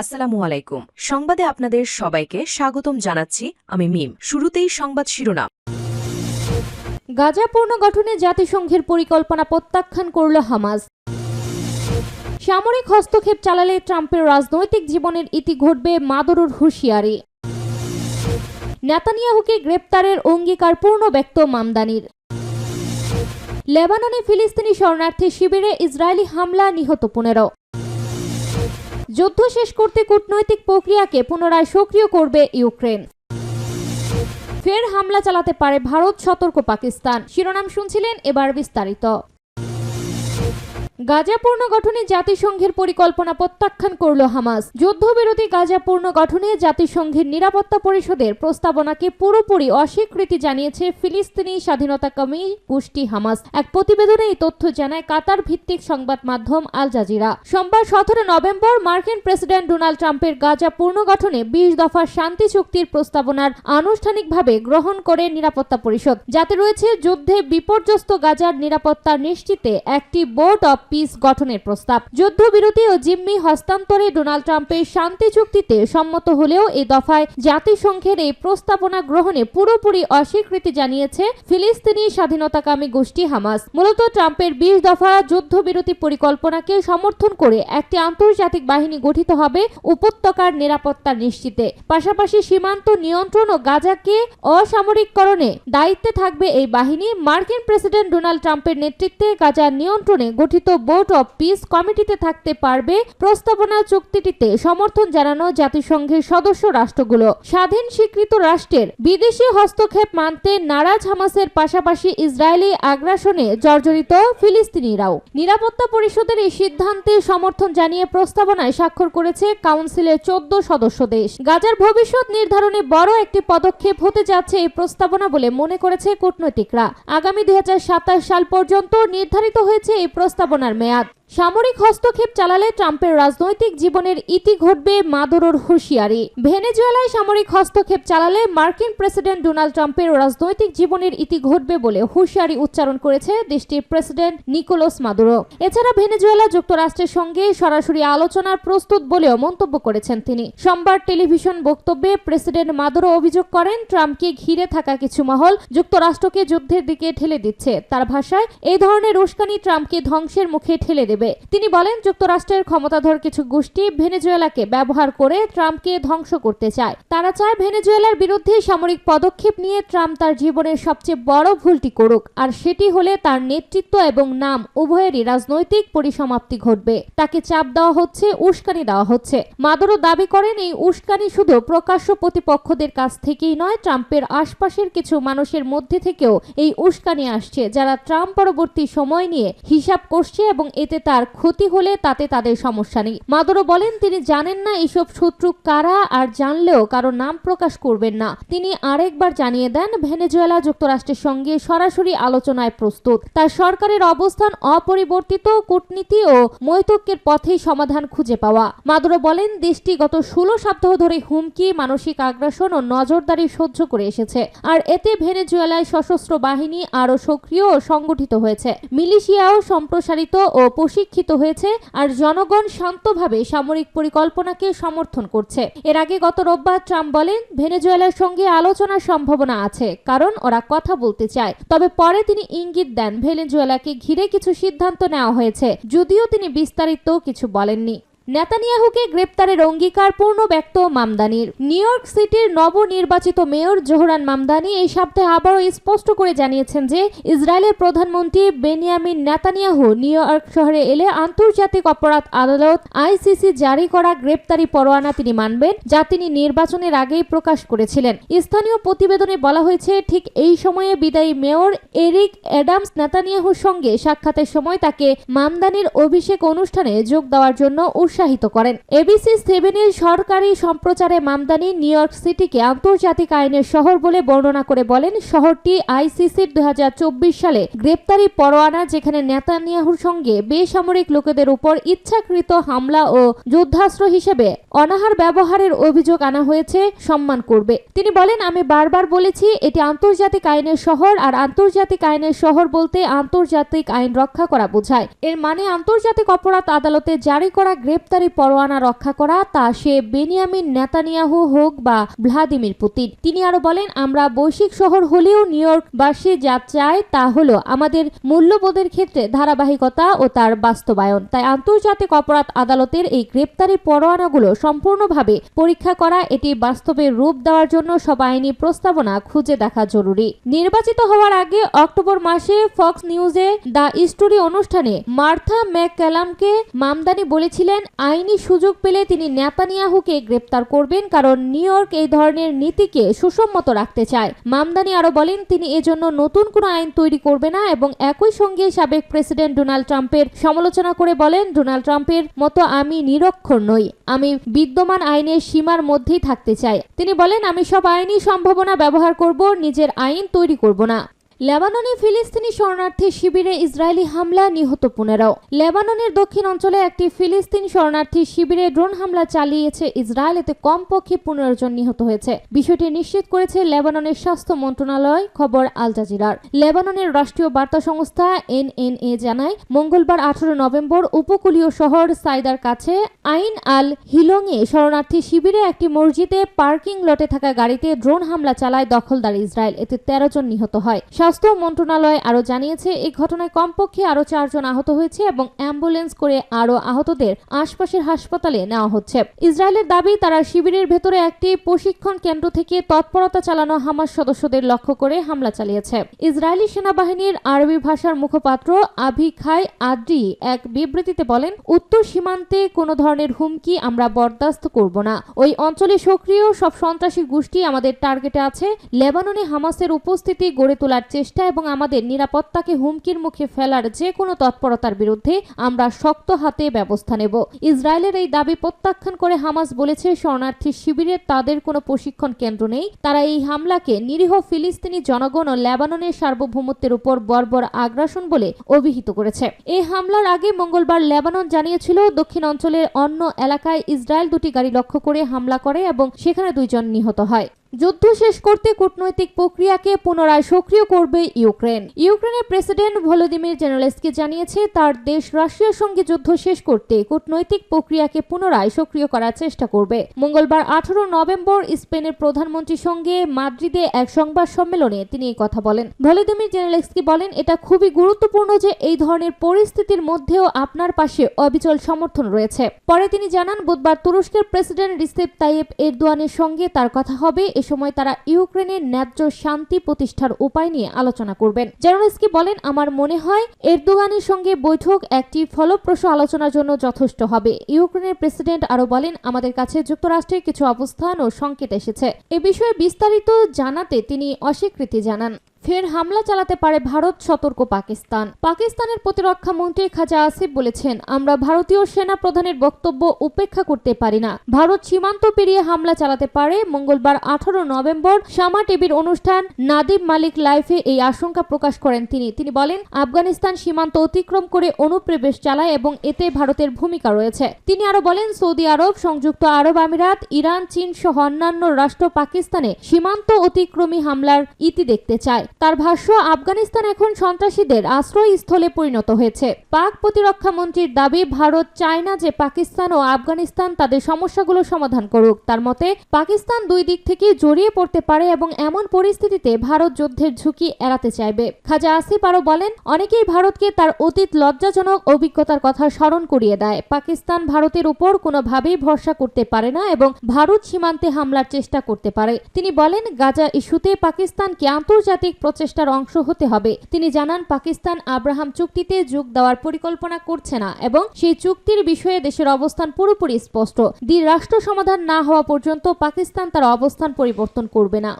আসসালামু আলাইকুম। সংবাদে আপনাদের সবাইকে স্বাগতম জানাচ্ছি আমি মিম। শুরুতেই সংবাদ শিরোনাম। গাজা পুনর্গঠনে জাতিসংঘের পরিকল্পনা প্রত্যাখ্যান করল হামাস। সামরিক হস্তক্ষেপ চালালে ট্রাম্পের রাজনৈতিক জীবনের ইতি ঘটবে মাদুরুর হুঁশিয়ারি। নেতানিয়াহুকে গ্রেপ্তারের অঙ্গীকার পূর্ণ ব্যক্ত মামদানির। লেবাননে ফিলিস্তিনি শরণার্থী শিবিরে ইসরায়েলি হামলা নিহত পনেরো। যুদ্ধ শেষ করতে কূটনৈতিক প্রক্রিয়াকে পুনরায় সক্রিয় করবে ইউক্রেন। ফের হামলা চালাতে পারে ভারত, সতর্ক পাকিস্তান। শিরোনাম শুনছিলেন এবার বিস্তারিত। গাজা পুনর্গঠনে জাতিসংঘের পরিকল্পনা প্রত্যাখ্যান করল হামাস। যুদ্ধবিরোধী গাজা পুনর্গঠনে জাতিসংঘের নিরাপত্তা পরিষদের প্রস্তাবনাকে পুরোপুরি অস্বীকৃতি জানিয়েছে ফিলিস্তিনি স্বাধীনতাকামী গোষ্ঠী হামাস। এক প্রতিবেদনে এই তথ্য জানায় কাতার ভিত্তিক সংবাদ মাধ্যম আল জাজিরা। সোমবার সতেরো নভেম্বর মার্কিন প্রেসিডেন্ট ডোনাল্ড ট্রাম্পের গাজা পুনর্গঠনে বিশ দফা শান্তি চুক্তির প্রস্তাবনার আনুষ্ঠানিকভাবে গ্রহণ করে নিরাপত্তা পরিষদ। যাতে রয়েছে যুদ্ধে বিপর্যস্ত গাজার নিরাপত্তা নিশ্চিতে একটি বোর্ড অব পিস গঠনের প্রস্তাব। যুদ্ধবিরতি ও জিম্মি হস্তান্তরে ডোনাল্ড ট্রাম্পের শান্তি চুক্তিতে সম্মত হলেও এই দফায় জাতিসংঘের এই প্রস্তাবনা গ্রহণে পুরোপুরি অস্বীকৃতি জানিয়েছে ফিলিস্তিনি স্বাধীনতাকামী গোষ্ঠী হামাস। মূলত ট্রাম্পের বিশ দফা যুদ্ধবিরতি পরিকল্পনাকে সমর্থন করে একটি আন্তর্জাতিক বাহিনী গঠিত হবে উপত্যকার নিরাপত্তা নিশ্চিতে। পাশাপাশি সীমান্ত নিয়ন্ত্রণ ও গাজাকে অসামরিককরণে দায়িত্বে থাকবে এই বাহিনী। মার্কিন প্রেসিডেন্ট ডোনাল্ড ট্রাম্পের নেতৃত্বে গাজার নিয়ন্ত্রণে গঠিত বোর্ড অব পিস কমিটিতে থাকতে পারবে প্রস্তাবনা চুক্তিটিতে সমর্থন জানানো জাতিসংঘের সদস্য রাষ্ট্রগুলো। স্বাধীন স্বীকৃত রাষ্ট্রের বিদেশি হস্তক্ষেপ মানতে নারাজ হামাসের পাশাপাশি ইসরায়েলি আগ্রাসনে জর্জরিত ফিলিস্তিনিরাও। নিরাপত্তা পরিষদের এই সিদ্ধান্তে সমর্থন জানিয়ে প্রস্তাবনায় স্বাক্ষর করেছে কাউন্সিলের চোদ্দ সদস্য দেশ। গাজার ভবিষ্যৎ নির্ধারণে বড় একটি পদক্ষেপ হতে যাচ্ছে এই প্রস্তাবনা বলে মনে করেছে কূটনৈতিকরা। আগামী দুই হাজার সাতাশ সাল পর্যন্ত নির্ধারিত হয়েছে এই প্রস্তাবনার में आप সামরিক হস্তক্ষেপ চালালে ট্রাম্পের রাজনৈতিক জীবনের ইতি ঘটবে মাদুরোর হুঁশিয়ারি। ভেনেজুয়েলায় সামরিক হস্তক্ষেপ চালালে মার্কিন প্রেসিডেন্ট ডোনাল্ড ট্রাম্পের রাজনৈতিক জীবনের ইতি ঘটবে বলে হুঁশিয়ারি উচ্চারণ করেছে দেশটির প্রেসিডেন্ট নিকোলাস মাদুরো। এছাড়া ভেনেজুয়েলা যুক্তরাষ্ট্রের সঙ্গে সরাসরি আলোচনার প্রস্তুত বলেও মন্তব্য করেছেন তিনি। সোমবার টেলিভিশন বক্তব্যে প্রেসিডেন্ট মাদুরো অভিযোগ করেন, ট্রাম্পকে ঘিরে থাকা কিছু মহল যুক্তরাষ্ট্রকে যুদ্ধের দিকে ঠেলে দিচ্ছে। তার ভাষায়, এই ধরনের উস্কানি ট্রাম্পকে ধ্বংসের মুখে ঠেলে দেবে। তিনি বলেন, যুক্তরাষ্ট্রের ক্ষমতাধর কিছু গোষ্ঠী ভেনেজুয়েলাকে ব্যবহার করে ট্রাম্পকে ধ্বংস করতে চায়। তারা চায় ভেনেজুয়েলার বিরুদ্ধে সামরিক পদক্ষেপ নিয়ে ট্রাম্প তার জীবনের সবচেয়ে বড় ভুলটি করুক, আর সেটি হলে তার নেতৃত্ব এবং নাম উভয়েরই রাজনৈতিক পরিসমাপ্তি ঘটবে। তাকে চাপ দেওয়া হচ্ছে, উস্কানি দেওয়া হচ্ছে। মাদুরো দাবি করেন, এই উস্কানি শুধু প্রকাশ্য প্রতিপক্ষদের কাছ থেকেই নয়, ট্রাম্পের আশপাশের কিছু মানুষের মধ্যে থেকেও এই উস্কানি আসছে, যারা ট্রাম্প পরবর্তী সময় নিয়ে হিসাব করছে এবং এতে তার ক্ষতি হলে তাতে তাদের সমস্যা নেই। মাদুরো বলেন, তিনি জানেন না এইসব শত্রু কারা আর জানলেও কারও নাম প্রকাশ করবেন না। তিনি আরেকবার জানিয়ে দেন, ভেনেজুয়েলা যুক্তরাষ্ট্রের সঙ্গে সরাসরি আলোচনায় প্রস্তুত। তার সরকারের অবস্থান অপরিবর্তিত, কূটনীতি ও মৈতক্যের পথেই সমাধান খুঁজে পাওয়া। মাদুরো বলেন, দেশটি গত ষোলো সপ্তাহ ধরে হুমকি, মানসিক আগ্রাসন ও নজরদারি সহ্য করে এসেছে। আর এতে ভেনেজুয়েলায় সশস্ত্র বাহিনী আরও সক্রিয় ও সংগঠিত হয়েছে। মিলিশিয়াও সম্প্রসারিত ও প্রশিক্ষিত হয়েছে আর জনগণ শান্তভাবে সামরিক পরিকল্পনাকে সমর্থন করছে। এর আগে গত রোববার ট্রাম্প বলেন, ভেনেজুয়েলার সঙ্গে আলোচনার সম্ভাবনা আছে, কারণ ওরা কথা বলতে চায়। তবে পরে তিনি ইঙ্গিত দেন, ভেনেজুয়েলাকে ঘিরে কিছু সিদ্ধান্ত নেওয়া হয়েছে, যদিও তিনি বিস্তারিত কিছু বলেননি। নেতানিয়াহুকে গ্রেপ্তারের অঙ্গীকার পূর্ণ ব্যক্ত মামদানির। নিউ ইয়র্ক সিটির নবনির্বাচিত মেয়র জোহরান মামদানি এই সপ্তাহে আবারও স্পষ্ট করে জানিয়েছেন যে, ইসরায়েলের প্রধানমন্ত্রী বেনিয়ামিন নেতানিয়াহু নিউ ইয়র্ক শহরে এলে আন্তর্জাতিক অপরাধ আদালত আইসিসি জারি করা গ্রেপ্তারি পরোয়ানা তিনি মানবেন, যা তিনি নির্বাচনের আগেই প্রকাশ করেছিলেন। স্থানীয় প্রতিবেদনে বলা হয়েছে, ঠিক এই সময়ে বিদায়ী মেয়র এরিক অ্যাডামস নেতানিয়াহুর সঙ্গে সাক্ষাতের সময় তাকে মামদানির অভিষেক অনুষ্ঠানে যোগ দেওয়ার জন্য উৎসাহিত করেন। এবিসি সেভেনের সরকারি সম্প্রচারে মামদানি নিউ ইয়র্ক সিটিকে আন্তর্জাতিক আইনের শহর বলে বর্ণনা করে বলেন, শহরটি আইসিসির দুই সালে গ্রেপ্তারি পরোয়ানা যেখানে নেতানিয়াহুর সঙ্গে বেসামরিক লোকেদের উপর ইচ্ছাকৃত হামলা ও যুদ্ধাস্ত্র হিসেবে অনাহার ব্যবহারের অভিযোগ আনা হয়েছে, সম্মান করবে। তিনি বলেন, আমি বারবার বলেছি, এটি আন্তর্জাতিক আইনের শহর, আর আন্তর্জাতিক আইনের শহর বলতে আন্তর্জাতিক আইন রক্ষা করা বোঝায়। এর মানে আন্তর্জাতিক অপরাধ আদালতে জারি করা গ্রেপ্তার গ্রেপ্তারি পরোয়ানা রক্ষা করা তা সে বেনিয়ামিন নেতানিয়াহু হোক বা ভ্লাদিমির পুতিন। তিনি আরও বলেন, আমরা বৈশ্বিক শহর হলেও নিউ ইয়র্কবাসী যা চায় তা হলো আমাদের মূল্যবোধের ক্ষেত্রে ধারাবাহিকতা ও তার বাস্তবায়ন। তাই আন্তর্জাতিক অপরাধ আদালতের এই গ্রেপ্তারি পরোয়ানাগুলো সম্পূর্ণভাবে পরীক্ষা করা, এটি বাস্তবে রূপ দেওয়ার জন্য সব আইনি প্রস্তাবনা খুঁজে দেখা জরুরি। নির্বাচিত হওয়ার আগে অক্টোবর মাসে ফক্স নিউজে দ্য স্টোরি অনুষ্ঠানে মার্থা ম্যাকক্যালামকে মামদানি বলেছিলেন আইনি সুযোগ পেলে তিনি নেতানিয়াহুকে গ্রেপ্তার করবেন কারণ নিউ ইয়র্ক এই ধরনের নীতিকে সুসম্মত রাখতে চায়। মামদানি আরও বলেন, তিনি এজন্য নতুন কোনো আইন তৈরি করবে না এবং একই সঙ্গে সাবেক প্রেসিডেন্ট ডোনাল্ড ট্রাম্পের সমালোচনা করে বলেন, ডোনাল্ড ট্রাম্পের মতো আমি নিরক্ষর নই, আমি বিদ্যমান আইনের সীমার মধ্যেই থাকতে চাই। তিনি বলেন, আমি সব আইনি সম্ভাবনা ব্যবহার করব, নিজের আইন তৈরি করব না। লেবাননে ফিলিস্তিনি শরণার্থী শিবিরে ইসরায়েলি হামলা নিহত পনেরো। লেবাননের দক্ষিণ অঞ্চলে একটি ফিলিস্তিন শরণার্থী শিবিরে ড্রোন হামলা চালিয়েছে ইসরায়েল, এতে কমপক্ষে পনেরো জন নিহত হয়েছে। বিষয়টি নিশ্চিত করেছে লেবাননের স্বাস্থ্য মন্ত্রণালয়, খবর আল জাজিরার। লেবাননের রাষ্ট্রীয় বার্তা সংস্থা এনএনএ জানায়, মঙ্গলবার আঠারো নভেম্বর উপকূলীয় শহর সাইদার কাছে আইন আল হিলংয়ে শরণার্থী শিবিরে একটি মসজিদে পার্কিং লটে থাকা গাড়িতে ড্রোন হামলা চালায় দখলদার ইসরায়েল, এতে তেরো জন নিহত হয়। স্বাস্থ্য মন্ত্রণালয় আরও জানিয়েছে, এই ঘটনায় কমপক্ষে আরও চারজন আহত হয়েছে এবং অ্যাম্বুলেন্স করে আরও আহতদের আশপাশের হাসপাতালে নেওয়া হচ্ছে। ইসরায়েলের দাবি, তারা শিবিরের ভেতরে একটি প্রশিক্ষণ কেন্দ্র থেকে তৎপরতা চালানো হামাস সদস্যদের লক্ষ্য করে হামলা চালিয়েছে। ইসরায়েলি সেনাবাহিনীর আরবি ভাষার মুখপাত্র আভি খাই আদ্রি এক বিবৃতিতে বলেন, উত্তর সীমান্তে কোনো ধরনের হুমকি আমরা বরদাস্ত করব না। ওই অঞ্চলে সক্রিয় সব সন্ত্রাসী গোষ্ঠী আমাদের টার্গেটে আছে। লেবাননে হামাসের উপস্থিতি গড়ে তোলার চেষ্টা এবং আমাদের নিরাপত্তাকে হুমকির মুখে ফেলার যে কোনো তৎপরতার বিরুদ্ধে আমরা শক্ত হাতে ব্যবস্থা নেব। ইসরায়েলের এই দাবি প্রত্যাখ্যান করে হামাস বলেছে, শরণার্থী শিবিরে তাদের কোনো প্রশিক্ষণ কেন্দ্র নেই। তারা এই হামলাকে নিরীহ ফিলিস্তিনি জনগণ ও লেবাননের সার্বভৌমত্বের উপর বর্বর আগ্রাসন বলে অভিহিত করেছে। এই হামলার আগে মঙ্গলবার লেবানন জানিয়েছিল, দক্ষিণ অঞ্চলের অন্য এলাকায় ইসরায়েল দুটি গাড়ি লক্ষ্য করে হামলা করে এবং সেখানে দুইজন নিহত হয়। যুদ্ধ শেষ করতে কূটনৈতিক প্রক্রিয়াকে পুনরায় সক্রিয় করবে ইউক্রেন। ইউক্রেনের প্রেসিডেন্ট ভলোদিমির জেনেলেস্কি জানিয়েছে, তার দেশ রাশিয়ার সঙ্গে যুদ্ধ শেষ করতে কূটনৈতিক প্রক্রিয়াকে পুনরায় সক্রিয় করার চেষ্টা করবে। মঙ্গলবার আঠারো নভেম্বর স্পেনের প্রধানমন্ত্রীর সঙ্গে মাদ্রিদে এক সংবাদ সম্মেলনে তিনি কথা বলেন। ভলোদিমির জেনেলেস্কি বলেন, এটা খুবই গুরুত্বপূর্ণ যে এই ধরনের পরিস্থিতির মধ্যেও আপনার পাশে অবিচল সমর্থন রয়েছে। পরে তিনি জানান, বুধবার তুরস্কের প্রেসিডেন্ট রিসেপ তাইয়েব এরদোয়ানের সঙ্গে তার কথা হবে এ সময় তারা ইউক্রেনের ন্যায্য শান্তি প্রতিষ্ঠার উপায় নিয়ে আলোচনা করবেন। জেরোনস্কি বলেন, আমার মনে হয় এরদোগানের সঙ্গে বৈঠক একটি ফলপ্রসূ আলোচনার জন্য যথেষ্ট হবে। ইউক্রেনের প্রেসিডেন্ট আরও বলেন, আমাদের কাছে যুক্তরাষ্ট্রের কিছু অবস্থান ও সংকেত এসেছে। এ বিষয়ে বিস্তারিত জানাতে তিনি অস্বীকৃতি জানান। ফের হামলা চালাতে পারে ভারত, সতর্ক পাকিস্তান। পাকিস্তানের প্রতিরক্ষা মন্ত্রী খাজা আসিফ বলেছেন, আমরা ভারতীয় সেনা প্রধানের বক্তব্য উপেক্ষা করতে পারি না। ভারত সীমান্ত পেরিয়ে হামলা চালাতে পারে। মঙ্গলবার আঠারো নভেম্বর শামা টিভির অনুষ্ঠান নাদিব মালিক লাইফে এই আশঙ্কা প্রকাশ করেন তিনি। তিনি বলেন, আফগানিস্তান সীমান্ত অতিক্রম করে অনুপ্রবেশ চালায় এবং এতে ভারতের ভূমিকা রয়েছে। তিনি আরও বলেন, সৌদি আরব, সংযুক্ত আরব আমিরাত, ইরান, চীন সহ অন্যান্য রাষ্ট্র পাকিস্তানে সীমান্ত অতিক্রমী হামলার ইতি দেখতে চায়। তার ভাষ্য, আফগানিস্তান এখন সন্ত্রাসীদের আশ্রয়স্থলে পরিণত হয়েছে। পাক প্রতিরক্ষা মন্ত্রীর দাবি, ভারত চায় না যে পাকিস্তান ও আফগানিস্তান তাদের সমস্যাগুলো সমাধান করুক। তার মতে, পাকিস্তান দুই দিক থেকে জড়িয়ে পড়তে পারে এবং এমন পরিস্থিতিতে ভারত যুদ্ধের ঝুঁকি এড়াতে চাইবে। খাজা আসিফ আরও বলেন, অনেকেই ভারতকে তার অতীত লজ্জাজনক অভিজ্ঞতার কথা স্মরণ করিয়ে দেয়। পাকিস্তান ভারতের উপর কোনোভাবেই ভরসা করতে পারে না এবং ভারত সীমান্তে হামলার চেষ্টা করতে পারে। তিনি বলেন, গাজা ইস্যুতে পাকিস্তানকে আন্তর্জাতিক প্রচেষ্টার অংশ হতে হবে। তিনি জানান, পাকিস্তান আব্রাহাম চুক্তিতে যোগ দেওয়ার পরিকল্পনা করছে না এবং সেই চুক্তির বিষয়ে দেশের অবস্থান পুরোপুরি স্পষ্ট। দ্বি রাষ্ট্র সমাধান না হওয়া পর্যন্ত পাকিস্তান তার অবস্থান পরিবর্তন করবে না।